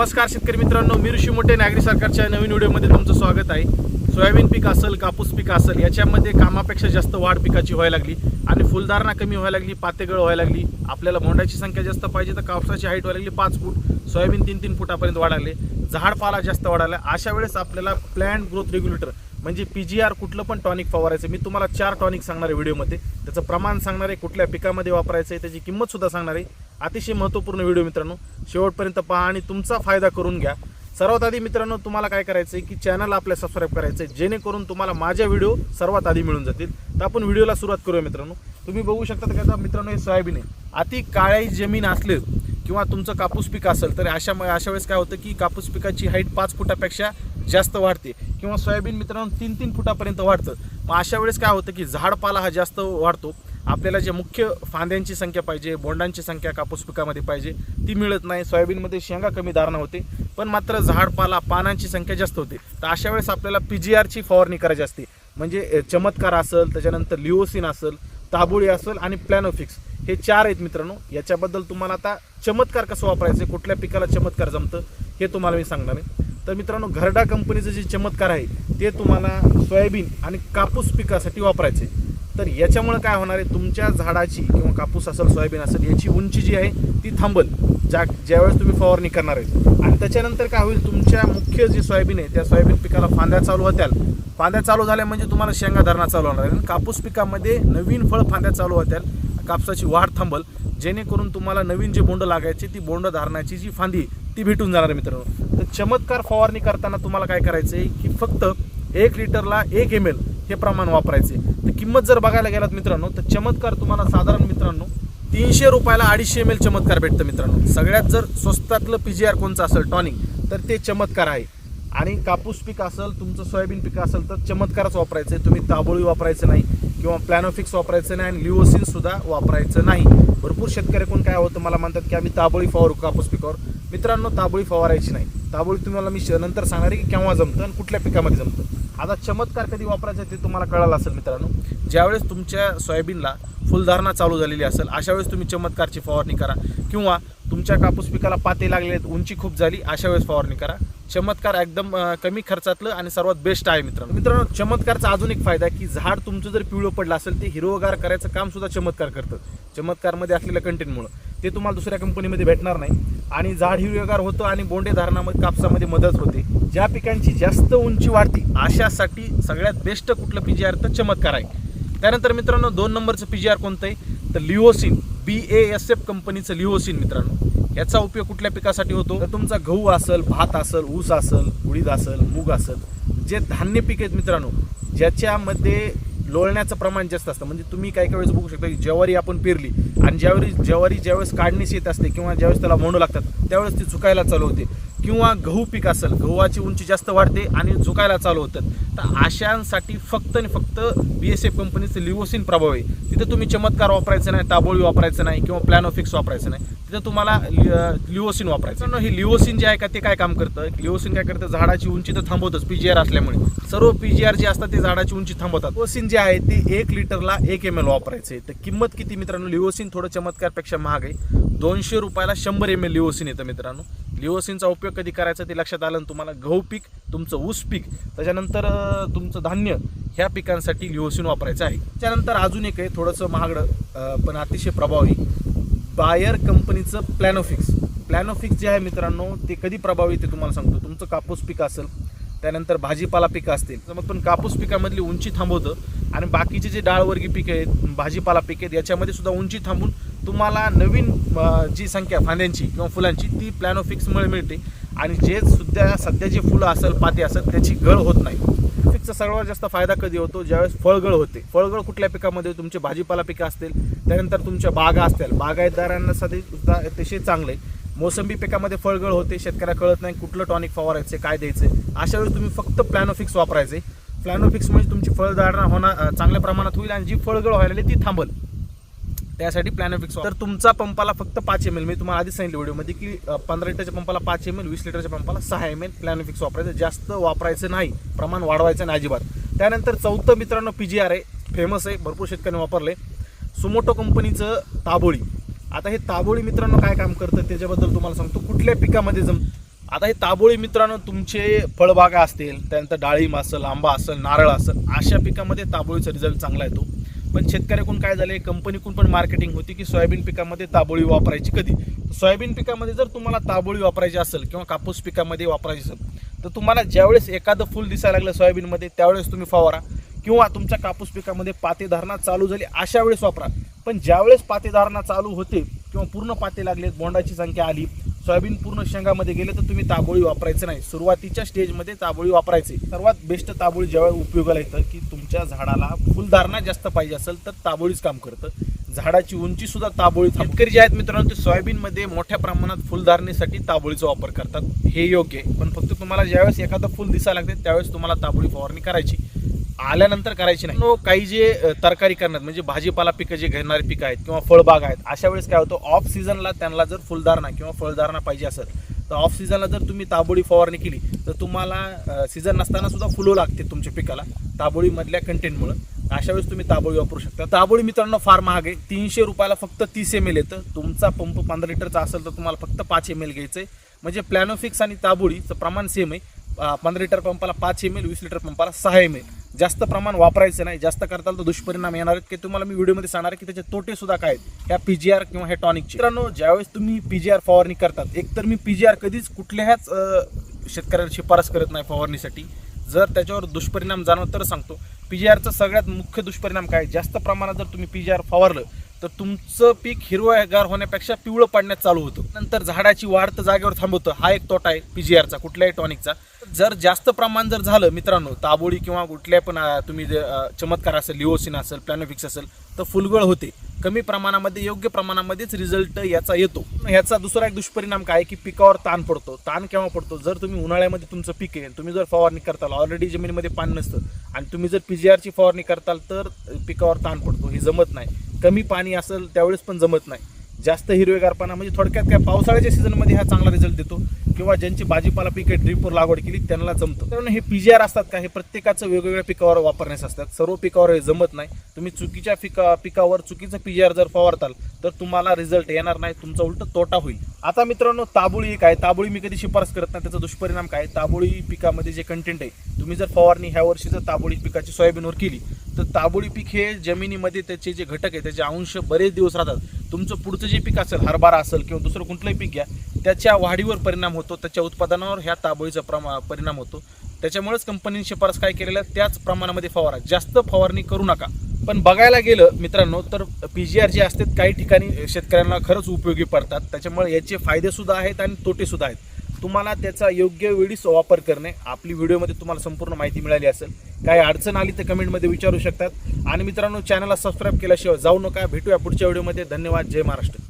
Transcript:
नमस्कार शेतकरी मित्रांनो मी ऋषी मोठे नागरी सरकारच्या नवीन व्हिडिओमध्ये तुमचं स्वागत आहे. सोयाबीन पीक असेल कापूस पीक असेल याच्यामध्ये कामापेक्षा जास्त वाढ पिकाची व्हायला लागली आणि फुलधारणा कमी व्हायला लागली पातेगळ व्हायला लागली. आपल्याला मोंडाची संख्या जास्त पाहिजे तर कापसाची हाईट व्हायला लागली पाच फूट. सोयाबीन तीन तीन फुटापर्यंत वाढाले. झाडपाला जास्त वाढाला अशा वेळेस आपल्याला प्लॅन ग्रोथ रेग्युलेटर म्हणजे पी जी आर कुठलं पण टॉनिक फवारायचं. मी तुम्हाला चार टॉनिक सांगणार आहे व्हिडिओमध्ये. त्याचं प्रमाण सांगणार आहे कुठल्या पिकामध्ये वापरायचं आहे त्याची किंमत सुद्धा सांगणार आहे. अतिशय महत्त्वपूर्ण व्हिडिओ मित्रांनो. शेवटपर्यंत पहा आणि तुमचा फायदा करून घ्या. सर्वात आधी मित्रांनो तुम्हाला काय करायचं आहे की चॅनल आपल्या सबस्क्राईब करायचं आहे जेणेकरून तुम्हाला माझ्या व्हिडिओ सर्वात आधी मिळून जातील. तर आपण व्हिडिओला सुरुवात करूया मित्रांनो. तुम्ही बघू शकता की मित्रांनो हे सोयाबीन आहे. अति काळी जमीन असले किंवा तुमचं कापूस पीक असेल तर अशा अशा वेळेस काय होतं की कापूस पिकाची हाईट पाच फुटापेक्षा जास्त वाढते. किंवा सोयाबीन मित्रांनो तीन तीन फुटापर्यंत वाढतं. मग अशा वेळेस काय होतं की झाडपाला हा जास्त वाढतो. आपल्याला जे मुख्य फांद्यांची संख्या पाहिजे बोंडांची संख्या कापूस पिकामध्ये पाहिजे ती मिळत नाही. सोयाबीनमध्ये शेंगा कमी धारणा होते पण मात्र झाडपाला पानांची संख्या जास्त होते. तर अशा वेळेस आपल्याला पी जी आरची फवारणी करायची असते. म्हणजे चमत्कार असेल त्याच्यानंतर लिओसिन असेल ताबोळी असेल आणि प्लॅनोफिक्स. हे चार आहेत मित्रांनो. याच्याबद्दल तुम्हाला आता चमत्कार कसं वापरायचं आहे, कुठल्या पिकाला चमत्कार जमतं हे तुम्हाला मी सांगणार आहे. तर मित्रांनो घरडा कंपनीचं जे चमत्कार आहे ते तुम्हाला सोयाबीन आणि कापूस पिकासाठी वापरायचे तर याच्यामुळे काय होणार आहे? तुमच्या झाडाची किंवा कापूस असेल सोयाबीन असेल याची उंची जी आहे ती थांबल. ज्या ज्यावेळेस तुम्ही फवारणी करणार आहे. आणि त्याच्यानंतर काय होईल? तुमच्या मुख्य जी सोयाबीन आहे त्या सोयाबीन पिकाला फांद्या चालू होत्याल. फांद्या चालू झाल्या म्हणजे तुम्हाला शेंगा धरणा चालू होणार आहे आणि कापूस पिकामध्ये नवीन फळ फांद्या चालू होत्याल. कापसाची वाढ थांबल. जेणेकरून तुम्हाला नवीन जे बोंड लागायचे ती बोंड धारणाची जी फांदी ती भेटून जाणार आहे मित्रांनो. तर चमत्कार फवारणी करताना तुम्हाला काय करायचं आहे की फक्त एक लिटरला एक एम एल हे प्रमाण वापरायचे. तर किंमत जर बघायला गेलात मित्रांनो तर चमत्कार तुम्हाला साधारण मित्रांनो तीनशे रुपयाला अडीचशे एम एल चमत्कार भेटतं मित्रांनो. सगळ्यात जर स्वस्तातलं पी जी आर कोणचं असेल टॉनिक तर ते चमत्कार आहे. आणि कापूस पीक असेल तुमचं सोयाबीन पीक असेल तर चमत्कारच वापरायचं. आहे तुम्ही ताबोळी वापरायचं नाही किंवा प्लॅनोफिक्स वापरायचं नाही आणि लिओसिन सुद्धा वापरायचं नाही. भरपूर शेतकरी कोण काय होतं मला म्हणतात की आम्ही ताबोळी फवारू कापूस पिकावर. मित्रांनो ताबोळी फवारायची नाही. ताबोळी तुम्हाला मी श- नंतर सांगणार आहे की केव्हा जमतं आणि कुठल्या पिकामध्ये जमतं. आता चमत्कार कधी वापरायचा ते तुम्हाला कळालं असेल मित्रांनो. ज्यावेळेस तुमच्या सोयाबीनला फुलधारणा चालू झालेली असेल अशा वेळेस तुम्ही चमत्कारची फवारणी करा. किंवा तुमच्या कापूस पिकाला पाते लागले आहेत उंची खूप झाली अशा वेळेस फवारणी करा. चमत्कार एकदम कमी खर्चातलं आणि सर्वात बेस्ट आहे मित्रांनो. मित्रांनो चमत्कारचा अजून एक फायदा की झाड तुमचं जर पिवळं पडलं असेल ते हिरवगार करायचं काम सुद्धा चमत्कार करतं. चमत्कारमध्ये असलेल्या कंटेंटमुळं ते तुम्हाला दुसऱ्या कंपनीमध्ये भेटणार नाही. आणि झाड हिरवेगार होतं आणि बोंडे धारणामध्ये कापसामध्ये मदत होते. ज्या पिकांची जास्त उंची वाढती अशासाठी सगळ्यात बेस्ट कुठलं पी जी आर तर चमत्कार आहे. त्यानंतर मित्रांनो दोन नंबरचं पी जी आर कोणतं आहे तर लिओसिन बी ए एस एफ कंपनीचं लिओसिन मित्रांनो. याचा उपयोग कुठल्या पिकासाठी होतो? तर तुमचा गहू असेल भात असेल ऊस असेल उडीद असेल मूग असेल जे धान्य पीक आहेत मित्रांनो ज्याच्यामध्ये लोळण्याचं प्रमाण जास्त असतं. म्हणजे तुम्ही काही काही वेळेस बघू शकता की ज्वारी आपण पेरली आणि ज्यावेळी ज्वारी ज्यावेळेस काढणीस येत असते किंवा ज्यावेळेस त्याला मोंडू लागतात त्यावेळेस ती चुकायला चालू होते. किंवा गहू पीक असेल गव्हाची उंची जास्त वाढते आणि झुकायला चालू होतात. तर अशांसाठी फक्त आणि फक्त बी एस एफ कंपनीचं लिओसिन प्रभाव आहे. तिथं तुम्ही चमत्कार वापरायचं नाही ताबोळी वापरायचं नाही किंवा प्लॅनोफिक्स वापरायचं नाही. तिथं तुम्हाला लि- लिओसिन वापरायचं. हे लिओसिन जे आहे का ते काय काम करतं? लिओसिन काय करतं? झाडाची उंची तर थांबवतच पी जी आर असल्यामुळे. सर्व पी जी आर जे असतात ते झाडाची उंची थांबवतात. लिओसिन जे आहे ते एक लिटरला एक एम एल वापरायचं आहे. तर किंमत किती मित्रांनो? लिओसिन थोडं चमत्कारपेक्षा महाग आहे. दोनशे रुपयाला शंभर एम एल लिओसिन येतं मित्रांनो. लिओसिनचा उपयोग कधी करायचा ते लक्षात आलं तुम्हाला गहू पीक तुमचं ऊस पीक त्याच्यानंतर तुमचं धान्य ह्या पिकांसाठी लिओसिन वापरायचं आहे. त्यानंतर अजून एक आहे थोडंसं महागडं पण अतिशय प्रभावी. बायर कंपनीचं प्लॅनोफिक्स प्लॅनोफिक्स जे आहे मित्रांनो ते कधी प्रभावी ते तुम्हाला सांगतो. तुमचं कापूस पीक असेल त्यानंतर भाजीपाला पिकं असतील तर मग पण कापूस पिकामधली उंची थांबवतं आणि बाकीचे जे डाळवर्गीय पिकं आहेत भाजीपाला पिकं आहेत याच्यामध्ये सुद्धा उंची थांबून तुम्हाला नवीन जी संख्या फांद्यांची किंवा फुलांची ती प्लॅनोफिक्समुळे मिळते. आणि जे सुद्धा सध्या जे फुलं असेल पाती असेल त्याची गळ होत नाही. फिक्सचा सर्वात जास्त फायदा कधी होतो? ज्यावेळेस फळगळ होते. फळगळ कुठल्या पिकामध्ये? तुमचे भाजीपाला पिकं असतील त्यानंतर तुमच्या बागा असतील. बागायतदारांसाठी सुद्धा अतिशय चांगले. मोसंबी पिकामध्ये फळगळ होते शेतकऱ्याला कळत नाही कुठलं टॉनिक फवारायचे काय द्यायचे. अशा वेळेस तुम्ही फक्त प्लॅनोफिक्स वापरायचे. प्लॅनोफिक्स म्हणजे तुमची फळधारणा होणार चांगल्या प्रमाणात होईल आणि जी फळगळ व्हायला ती थांबल. त्यासाठी प्लॅनोफिक्स तर तुमचा पंपाला फक्त पाच एम एल मी तुम्हाला आधी सांगितलं व्हिडिओमध्ये की पंधरा लिटरच्या पंपाला पाच एम एल वीस लिटरच्या पंपाला सहा एम एल प्लॅनोफिक्स वापरायचं. जास्त वापरायचं नाही प्रमाण वाढवायचं नाही अजिबात. त्यानंतर चौथं मित्रांनो पी जी आर आहे फेमस आहे भरपूर शेतकऱ्यांनी वापरले. सुमोटो कंपनीचं ताबोळी. आता हे ताबोळी मित्रांनो काय काम करतं त्याच्याबद्दल तुम्हाला सांगतो. कुठल्या पिकामध्ये जम आता हे ताबोळी मित्रांनो तुमचे फळबागा असतील त्यानंतर डाळिंब असेल आंबा असेल नारळ असेल अशा पिकामध्ये ताबोळीचा रिझल्ट चांगला येतो. पण शेतकऱ्याकडून काय झालं कंपनीकडून पण मार्केटिंग होती की सोयाबीन पिकामध्ये ताबोळी वापरायची कधी? सोयाबीन पिकामध्ये जर तुम्हाला ताबोळी वापरायची असेल किंवा कापूस पिकामध्ये वापरायची असेल तर तुम्हाला ज्यावेळेस एखादं फुल दिसायला लागलं सोयाबीनमध्ये त्यावेळेस तुम्ही फवारा. किंवा तुमच्या कापूस पिकामध्ये पातेधारणा चालू झाली अशा वेळेस वापरा. पण ज्यावेळेस पातेधारणा चालू होते किंवा पूर्ण पाते लागलेत बोंडाची संख्या आली सोयाबीन पूर्ण शेंगामध्ये गेले तर तुम्ही ताबोळी वापरायचं नाही. सुरुवातीच्या स्टेजमध्ये ताबोळी वापरायची. सर्वात बेस्ट ताबोळी जेव्हा उपयोगाला येतं की तुमच्या झाडाला फुलधारणा जास्त पाहिजे असेल तर ताबोळीच काम करतं. झाडाची उंची सुद्धा ताबोळी शेतकरी जे आहेत मित्रांनो ते सोयाबीनमध्ये मोठ्या प्रमाणात फुलधारणेसाठी ताबोळीचा वापर करतात. हे योग्य आहे. पण फक्त तुम्हाला ज्यावेळेस एखादं फुल दिसायला लागते त्यावेळेस तुम्हाला ताबोळी फवारणी करायची. आल्यानंतर करायची नाही. काही जे तरकारी करणार म्हणजे भाजीपाला पिकं जे घेणारी पिकं आहेत किंवा फळबाग आहेत अशा वेळेस काय होतं ऑफ सीझनला त्यांना जर फुलधारणा किंवा फळधारणा पाहिजे असेल तर ऑफ सीझनला जर तुम्ही ताबोळी फवारणी केली तर तुम्हाला सीझन नसताना सुद्धा फुलं लागते तुमच्या पिकाला ताबोळीमधल्या कंटेंटमुळे अशा वेळेस तुम्ही ताबोळी वापरू शकता. ताबोळी मित्रांनो फार महाग आहे. तीनशे रुपयाला फक्त तीस एम एल येतं. तुमचा पंप पंधरा लिटरचा असेल तर तुम्हाला फक्त पाच एम एल घ्यायचं आहे म्हणजे प्लॅनोफिक्स आणि ताबोळीचं प्रमाण सेम आहे. पंधरा लिटर पंपाला पाच एम एल वीस लिटर पंपाला सहा एम एल जास्त प्रमाण वापरायचं नाही जास्त करताल तर दुष्परिणाम येणार आहेत. की तुम्हाला मी व्हिडिओमध्ये सांगणार आहे की त्याचे तोटे सुद्धा काय आहेत? ह्या आर किंवा हे टॉनिकचे मित्रांनो ज्यावेळेस तुम्ही पी जी आर फवारणी करतात एकतर मी पी जी आर कधीच कुठल्याच शेतकऱ्याला शिफारस करत नाही फवारणीसाठी. जर त्याच्यावर दुष्परिणाम जाणवत तर सांगतो. पी जी आरचा सगळ्यात मुख्य दुष्परिणाम काय? जास्त प्रमाणात जर तुम्ही पी जी आर फवारलं तर तुमचं पीक हिरवगार होण्यापेक्षा पिवळं पाडण्यात चालू होतं. नंतर झाडाची वाढ तर जागेवर थांबवतं. हा एक तोटा आहे पीजीआरचा कुठल्याही टॉनिकचा. जर जास्त प्रमाण जर झालं मित्रांनो ताबोळी किंवा कुठल्या पण तुम्ही जे, चमत्कार असेल लिओसिन असेल प्लॅनोफिक्स असेल तर फुलगळ होते. कमी प्रमाणामध्ये योग्य प्रमाणामध्येच रिझल्ट याचा येतो. ह्याचा दुसरा एक दुष्परिणाम काय की पिकावर ताण पडतो. ताण केव्हा पडतो? जर तुम्ही उन्हाळ्यामध्ये तुमचं पीक आहे तुम्ही जर फवारणी करताल ऑलरेडी जमिनीमध्ये पाणी नसतं आणि तुम्ही जर पीजीआरची फवारणी करताल तर पिकावर ताण पडतो. हे जमत नाही. कमी पाणी असेल त्यावेळेस पण जमत नाही. जास्त हिरवेगारपणा म्हणजे थोडक्यात काय पावसाळ्याच्या सीझनमध्ये हा चांगला रिझल्ट देतो. किंवा ज्यांची भाजीपाला पिके ड्रीपवर लागवड केली त्यांना जमतं. कारण हे पीजीआर असतात का हे प्रत्येकाचं वेगवेगळ्या पिकावर वापरण्यास असतात. सर्व पिकावर हे जमत नाही. तुम्ही चुकीच्या पिका पिकावर चुकीचं पीजीआर जर फवारताल तर तुम्हाला रिझल्ट येणार नाही. तुमचा उलट तोटा होईल. आता मित्रांनो ताबोळी काय ताबोळी मी कधी शिफारस करत नाही त्याचा दुष्परिणाम काय? ताबोळी पिकामध्ये जे कंटेंट आहे तुम्ही जर फवारणी ह्या वर्षी जर ताबोळी पिकाची सोयाबीनवर केली तर ताबोळी पीक हे जमिनीमध्ये त्याचे जे घटक आहे त्याचे अंश बरेच दिवस राहतात. तुमचं पुढचं जे पीक असेल हरभरा असेल किंवा दुसरं कुठलंही पीक घ्या त्याच्या वाढीवर परिणाम होतो त्याच्या उत्पादनावर ह्या ताबोळीचा प्रमा परिणाम होतो. त्याच्यामुळेच कंपनीने शिफारस काय केलेलं त्याच प्रमाणामध्ये फवारा. जास्त फवारणी करू नका. पण बघायला गेलं मित्रांनो तर पी जी आर जे असतात काही ठिकाणी शेतकऱ्यांना खरंच उपयोगी पडतात. त्याच्यामुळे याचे फायदेसुद्धा आहेत आणि तोटेसुद्धा आहेत. तुम्हाला त्याचा योग्य वेळीच वापर करणे आपली व्हिडिओमध्ये तुम्हाला संपूर्ण माहिती मिळाली असेल. काही अडचण आली तर कमेंटमध्ये विचारू शकतात. आणि मित्रांनो चॅनलला सबस्क्राईब केल्याशिवाय जाऊ नका. भेटूया पुढच्या व्हिडिओमध्ये धन्यवाद. जय महाराष्ट्र.